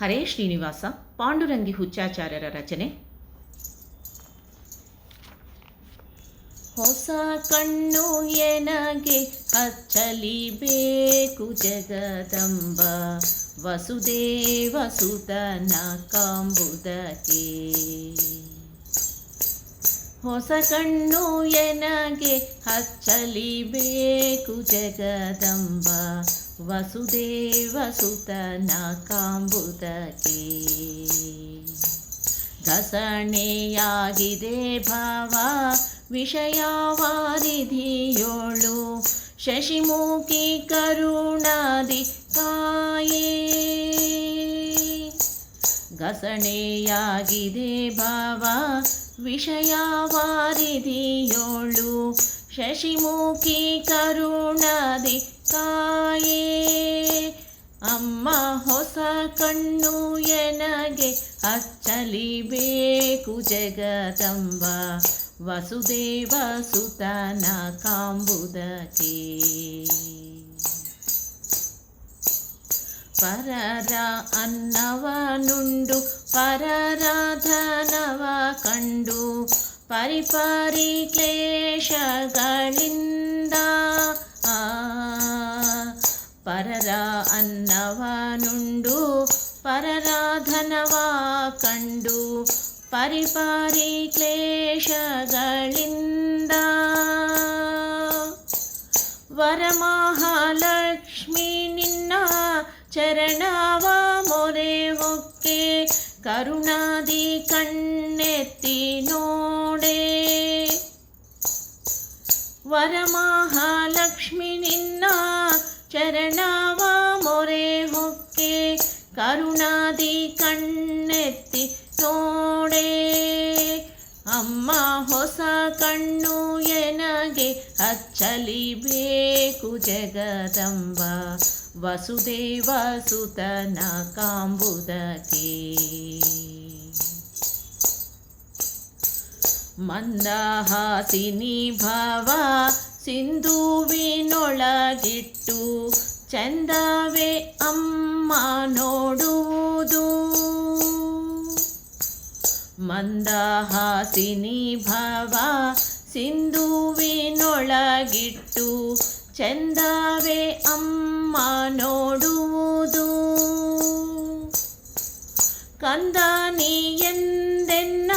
ಹರೇ ಶ್ರೀನಿವಾಸ, ಪಾಂಡುರಂಗಿ ಹುಚ್ಚಾಚಾರ್ಯರ ರಚನೆ. ಹೊಸ ಕಣ್ಣು ಎನಗೆ ಹಚ್ಚಲಿ ಬೇಕು ಜಗದಂಬ. ವಸುದೇವ ಸುತನ ಕಾಂಬುದಕ್ಕೆ. ಹೊಸ ಕಣ್ಣು ಎನಗೆ ಹಚ್ಚಲಿಬೇಕು ಜಗದಂಬ. ವಸುದೇವ ಸುತನ ಕಾಂಬುದಕ್ಕೆ ಘಸಣೆಯಾಗಿದೆ ಭಾವ ವಿಷಯವಾರಿಧಿಯೋಳು ಶಶಿಮುಖಿ ಕರುಣಾದಿ ಕಾಯೇ ಘಸಣೆಯಾಗಿದೆ ಭಾವ ವಿಷಯವಾರಿಧಿಯೋಳು ಶಶಿಮುಖಿ ಕರುಣಾದಿ ಕಾಯೇ ಅಮ್ಮ ಹೊಸ ಕಣ್ಣು ಎನಗೆ ಹಚ್ಚಲಿಬೇಕು ಜಗದಂಬ. ವಸುದೇವ ಸುತನ ಕಾಂಬುದಕ್ಕೆ. ಪರರ ಅನ್ನವನುಂಡು ಪರರ ಧನವ ಕಂಡು, ಪರಿಪರಿ ಕ್ಲೇಶಗಳಿಂದ ಪರರ ಅನ್ನವನುಂಡು ಪರರ ಧನವ ಕಂಡು ಪರಿಪರಿ ಕ್ಲೇಶಗಳಿಂದ ವರಮಹಾಲಕ್ಷ್ಮಿ ನಿನ್ನ ಚರಣವ ಮೊರೆ ಹೊಕ್ಕೆ ಕರುಣಾದಿ ಕಣ್ಣೆತ್ತಿ ನೋಡೆ ವರಮಹಾಲಕ್ಷ್ಮಿ ನಿನ್ನ ಹೊಸ ಕಣ್ಣು ಎನಗೆ ಹಚ್ಚಲಿಬೇಕು ಜಗದಂಬ. ವಸುದೇವ ಸುತನ ಕಾಂಬುದಕ್ಕೆ. ಮಂದಹಾಸಿನಿ ಭಾವ ಸಿಂಧುವಿನೊಳಗಿಟ್ಟು ಚಂದವೇ ಅಮ್ಮ ನೋಡುವುದು. ಮಂದಹಾಸಿನಿ ಭವ ಸಿಂಧುವಿನೊಳಗಿಟ್ಟು ಚಂದವೇ ಅಮ್ಮ ನೋಡುವುದು. ಕಂದನಿ ಎಂದೆನ್ನ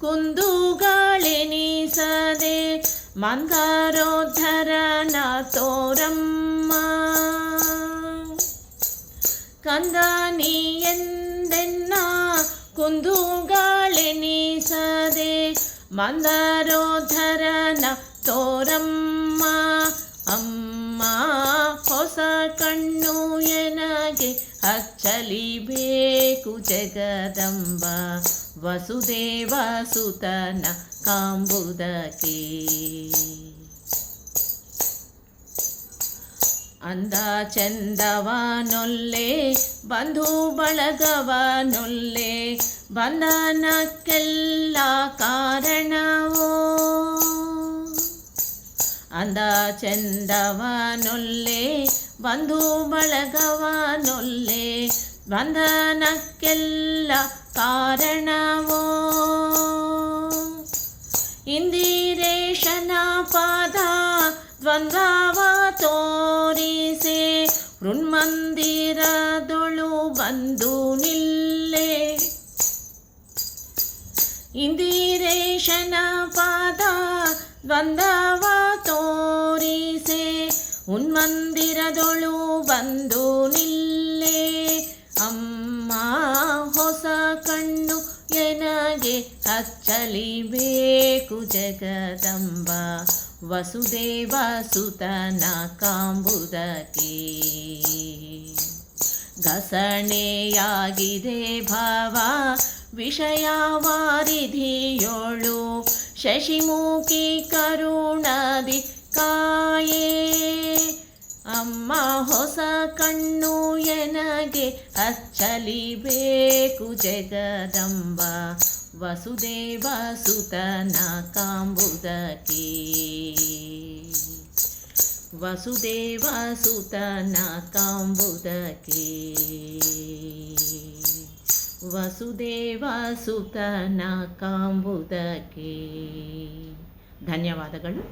ಕುಂದುಗಳೆನಿಸದೆ ಮಂದಾರೋದ್ಧರನ ತೋರಮ್ಮ. ಕಂದನಿ ಎಂದೆನ್ನ ಕುಂದುಗಳೆನಿಸದೆ ಮಂದರೋಧರನ ತೋರಮ್ಮ ಅಮ್ಮ ಹೊಸ ಕಣ್ಣು ಎನಗೆ ಹಚ್ಚಲಿಬೇಕು ಜಗದಂಬ ವಸುದೇವ ಸುತನ ಕಾಂಬುದಕ್ಕೆ. ಅಂದ ಚಂದವನೊಲ್ಲೆ ಬಂಧು ಬಳಗವನೊಲ್ಲೆ ಬಂಧನಕ್ಕೆಲ್ಲ ಕಾರಣವೋ ಅಂದ ಚಂದವನೊಲ್ಲೆ ಬಂಧು ಬಳಗವನೊಲ್ಲೆ ಬಂಧನಕ್ಕೆಲ್ಲ ಕಾರಣವೋ ಇಂದಿರೇಶನ ಪಾದ ದ್ವಂದ್ವವ ತೋರಿಸಿ ಋಣ್ಮಂದಿರದೊಳು ಬಂದು ನಿಲ್ಲೆ. ಇಂದಿರೇಶನ ಪಾದ ದ್ವಂದ್ವ ತೋರಿಸಿ ಉನ್ಮಂದಿರದೊಳು ಬಂದು ನಿಲ್ಲೆ. ಎನಗೆ ಹಚ್ಚಲಿಬೇಕು ಜಗದಂಬ. ವಸುದೇವ ಸುತನ ಕಾಂಬುದಕ್ಕೆ. ಘಸಣೆಯಾಗಿದೆ ಭಾವ, ವಿಷಯವಾರಿಧಿಯೋಳು. ಶಶಿಮುಖಿ ಕರುಣಾದಿ ಕಾಯೇ. ಅಮ್ಮ ಹೊಸ ಕಣ್ಣು ಎನಗೆ ಹಚ್ಚಲಿಬೇಕು ಜಗದಂಬ. ವಸುದೇವ ಸುತನ ಕಾಂಬುದಕ್ಕೆ ವಸುದೇವ ಸುತನ ಕಾಂಬುದಕ್ಕೆ ವಸುದೇವ ಸುತನ ಕಾಂಬುದಕ್ಕೆ ಧನ್ಯವಾದಗಳು